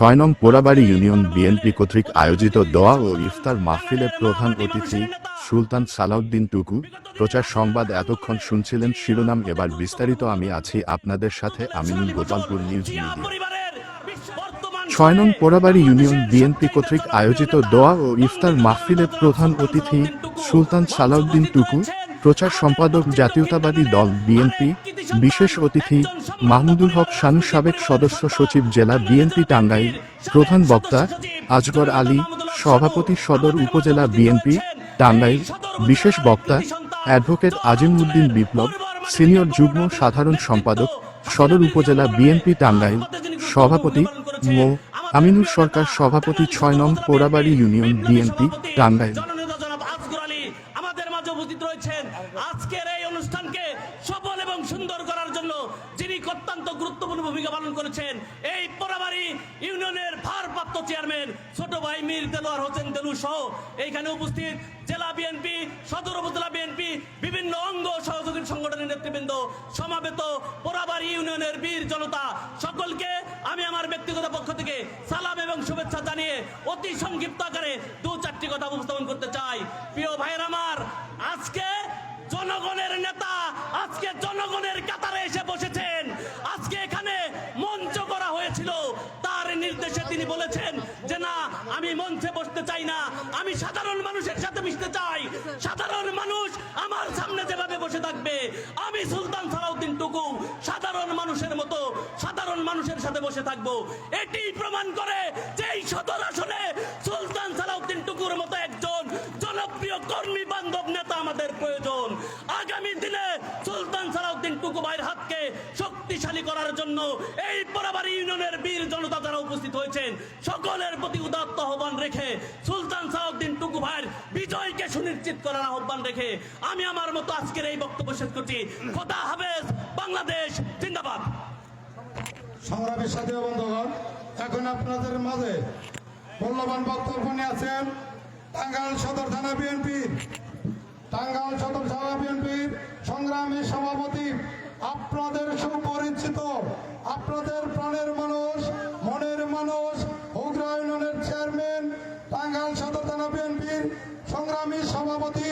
ছয় নং Porabari union BNP কর্তৃক আয়োজিত দোয়া ও ইফতার মাহফিলের প্রধান অতিথি সুলতান সালাউদ্দিন টুকু। প্রচার সংবাদ এতক্ষণ শুনছিলেন শিরোনাম। এবার বিস্তারিত আমি আছি আপনাদের সাথে আমিনুল গোপালপুর নিউজ মিডিয়া। ছয় নং পোড়াবাড়ি ইউনিয়ন বিএনপি কর্তৃক আয়োজিত দোয়া ও ইফতার মাহফিলের প্রধান অতিথি সুলতান সালাউদ্দিন টুকু। প্রচার সম্পাদক জাতীয়তাবাদী দল বিএনপি, বিশেষ অতিথি মাহমুদুল হক শানু সাবেক সদস্য সচিব জেলা বিএনপি টাঙ্গাইল, প্রধান বক্তা আজগর আলী, সভাপতি সদর উপজেলা বিএনপি টাঙ্গাইল, বিশেষ বক্তা অ্যাডভোকেট আজিম উদ্দিন বিপ্লব, সিনিয়র যুগ্ম সাধারণ সম্পাদক সদর উপজেলা বিএনপি টাঙ্গাইল, সভাপতি মো. আমিনুর সরকার, সভাপতি ছয় নং পোড়াবাড়ি ইউনিয়ন বিএনপি টাঙ্গাইল। উপস্থিত রয়েছেন। আজকের এই অনুষ্ঠানকে সফল এবং সুন্দর করার জন্য যিনি অত্যন্ত গুরুত্বপূর্ণ ভূমিকা পালন করেছেন, এই পোড়াবাড়ি ইউনিয়নের ভারপ্রাপ্ত চেয়ারম্যান ছোট ভাই মীর দেলোয়ার হোসেন দেলু সহ এইখানে উপস্থিত জেলা বিএনপি, সদর উপজেলা বিএনপি, বিভিন্ন অঙ্গ সহযোগী সংগঠনের নেতৃবৃন্দ, সমাবেত পোড়াবাড়ি ইউনিয়নের বীর জনতা, সকলকে আমি আমার ব্যক্তিগত পক্ষ থেকে সালাম এবং শুভেচ্ছা জানিয়ে অতি সংক্ষিপ্ত আকারে দু চারটি কথা উপস্থাপন করতে চাই। তিনি বলেছেন যে না, আমি মঞ্চে বসতে চাই না, আমি সাধারণ মানুষের সাথে মিশতে চাই। সাধারণ মানুষ আমার সামনে যেভাবে বসে থাকবে, আমি সুলতান সালাউদ্দিন টুকু, সাধারণ মানুষের মতো সাধারণ মানুষের সাথে বসে থাকব। এটি প্রমাণ করে যে এই সদর আসনে সুলতান সালাউদ্দিন টুকুর মতো একজন জনপ্রিয় কর্মী বান্ধব নেতা আমাদের প্রয়োজন। আগামী দিনে সুলতান সালাউদ্দিন টুকু ভাইয়ের হাতকে শক্তিশালী করার জন্য এই পোড়াবাড়ি ইউনিয়নের বীর জনতা যারা উপস্থিত হয়েছেন, সকলের প্রতি উদাত্ত আহ্বান রেখে সুলতান সালাউদ্দিন টুকু ভাইয়ের বিজয়কে সুনিশ্চিত করার আহ্বান রেখে আমি আমার মতো আজকের এই বক্তব্য শেষ করছি। খোদা হাফেজ, বাংলাদেশ জিন্দাবাদ। সংগ্রামের সাথে বন্ধুগণ, এখন আপনাদের মাঝে মূল্যবান বক্তব্য নিয়ে আছেন টাঙ্গাইল সদর থানা বিএনপির, টাঙ্গাইল সদর থানা বিএনপির সংগ্রামী সভাপতি, আপনাদের সুপরিচিত আপনাদের প্রাণের মানুষ মনের মানুষ উগ্র ইউনিয়নের চেয়ারম্যান টাঙ্গাইল সদর থানা বিএনপির সংগ্রামী সভাপতি